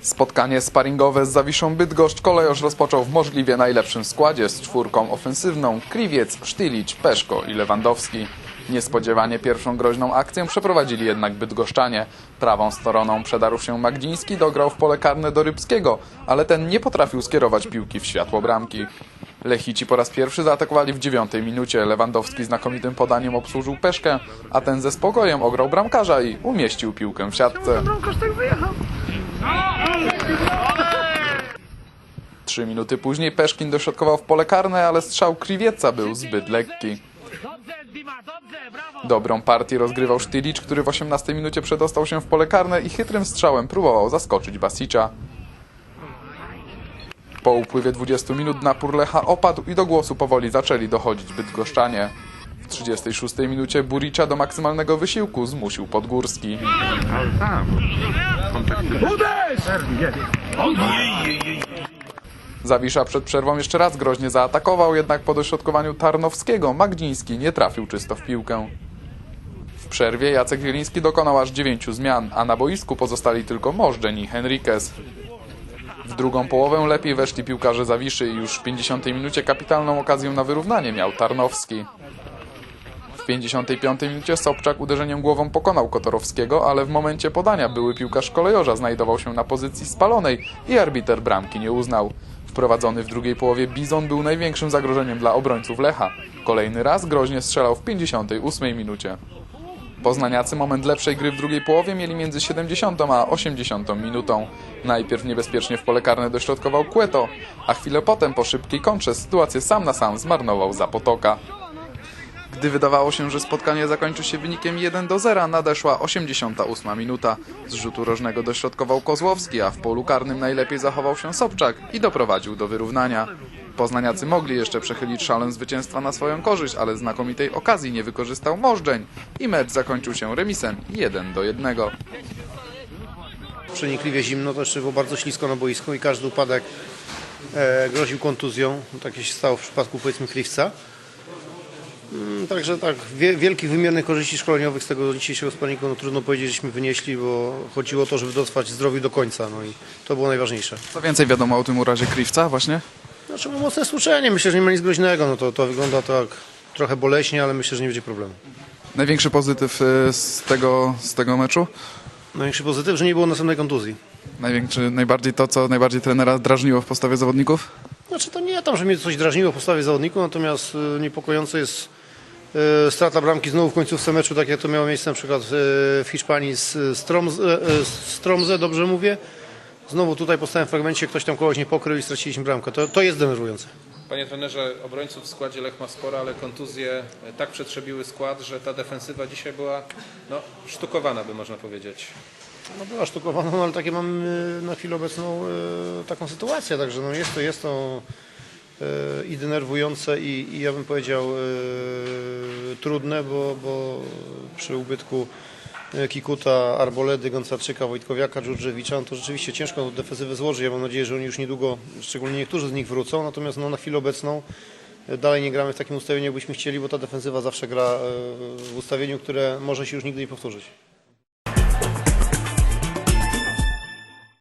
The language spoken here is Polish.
Spotkanie sparingowe z Zawiszą Bydgoszcz kolejorz rozpoczął w możliwie najlepszym składzie z czwórką ofensywną Kriwiec, Sztylić, Peszko i Lewandowski. Niespodziewanie pierwszą groźną akcję przeprowadzili jednak bydgoszczanie. Prawą stroną przedarł się Magdziński, dograł w pole karne do Rybskiego, ale ten nie potrafił skierować piłki w światło bramki. Lechici po raz pierwszy zaatakowali w dziewiątej minucie. Lewandowski znakomitym podaniem obsłużył Peszkę, a ten ze spokojem ograł bramkarza i umieścił piłkę w siatce. Bramkarz tak wyjechał. Trzy minuty później Peszkin dośrodkował w pole karne, ale strzał Kriwieca był zbyt lekki. Dobrą partię rozgrywał Sztylicz, który w 18 minucie przedostał się w pole karne i chytrym strzałem próbował zaskoczyć Basicza. Po upływie 20 minut napór Lecha opadł i do głosu powoli zaczęli dochodzić bydgoszczanie. W 36 minucie Buricza do maksymalnego wysiłku zmusił Podgórski. Zawisza przed przerwą jeszcze raz groźnie zaatakował, jednak po dośrodkowaniu Tarnowskiego Magdziński nie trafił czysto w piłkę. W przerwie Jacek Wieliński dokonał aż dziewięciu zmian, a na boisku pozostali tylko Możdżeń i Henriquez. W drugą połowę lepiej weszli piłkarze Zawiszy i już w 50 minucie kapitalną okazję na wyrównanie miał Tarnowski. W 55 minucie Sobczak uderzeniem głową pokonał Kotorowskiego, ale w momencie podania były piłkarz kolejorza znajdował się na pozycji spalonej i arbiter bramki nie uznał. Wprowadzony w drugiej połowie Bizon był największym zagrożeniem dla obrońców Lecha. Kolejny raz groźnie strzelał w 58 minucie. Poznaniacy moment lepszej gry w drugiej połowie mieli między 70 a 80 minutą. Najpierw niebezpiecznie w pole karne dośrodkował Kłeto, a chwilę potem po szybkiej kontrze sytuację sam na sam zmarnował Zapotoka. Gdy wydawało się, że spotkanie zakończy się wynikiem 1 do 0, nadeszła 88 minuta. Z rzutu rożnego dośrodkował Kozłowski, a w polu karnym najlepiej zachował się Sobczak i doprowadził do wyrównania. Poznaniacy mogli jeszcze przechylić szalę zwycięstwa na swoją korzyść, ale znakomitej okazji nie wykorzystał Możdżeń i mecz zakończył się remisem 1 do 1. przenikliwie zimno, to jeszcze było bardzo ślisko na boisku i każdy upadek e, groził kontuzją. Tak się stało w przypadku powiedzmy Kliwca. Mm, Także tak, wie, wielkich wymiernych korzyści szkoleniowych z tego dzisiejszego sparingu no, trudno powiedzieć, żeśmy wynieśli, bo chodziło o to, żeby dotrwać zdrowi do końca, no i to było najważniejsze. Co więcej wiadomo o tym urazie Kriwca właśnie? Znaczy no, mocne stłuczenie, myślę, że nie ma nic groźnego, no to, to wygląda tak trochę boleśnie, ale myślę, że nie będzie problemu. Największy pozytyw y, z tego, z tego meczu? Największy pozytyw, że nie było następnej kontuzji. Największy, najbardziej to, co najbardziej trenera drażniło w postawie zawodników? Znaczy to nie tam, że mnie coś drażniło w postawie zawodników, natomiast y, niepokojące jest strata bramki znowu w końcówce meczu, tak jak to miało miejsce na przykład y, w Hiszpanii z Stromze, Stromze, dobrze mówię. Znowu tutaj po stałym fragmencie ktoś tam kogoś nie pokrył i straciliśmy bramkę. To, to jest denerwujące. Panie trenerze, obrońców w składzie Lech ma sporo, ale kontuzje e, tak przetrzebiły skład, że ta defensywa dzisiaj była no, sztukowana, by można powiedzieć. No była sztukowana, no ale takie mam na chwilę obecną taką sytuację, także no jest to, jest to i denerwujące i, i ja bym powiedział trudne, bo, bo przy ubytku y, Kikuta, Arboledy, Goncarczyka, Wojtkowiaka, Dżurdżewicza, no to rzeczywiście ciężko tą defensywę złożyć. Ja mam nadzieję, że oni już niedługo, szczególnie niektórzy z nich wrócą, natomiast no, na chwilę obecną y, dalej nie gramy w takim ustawieniu, jakbyśmy chcieli, bo ta defensywa zawsze gra y, w ustawieniu, które może się już nigdy nie powtórzyć.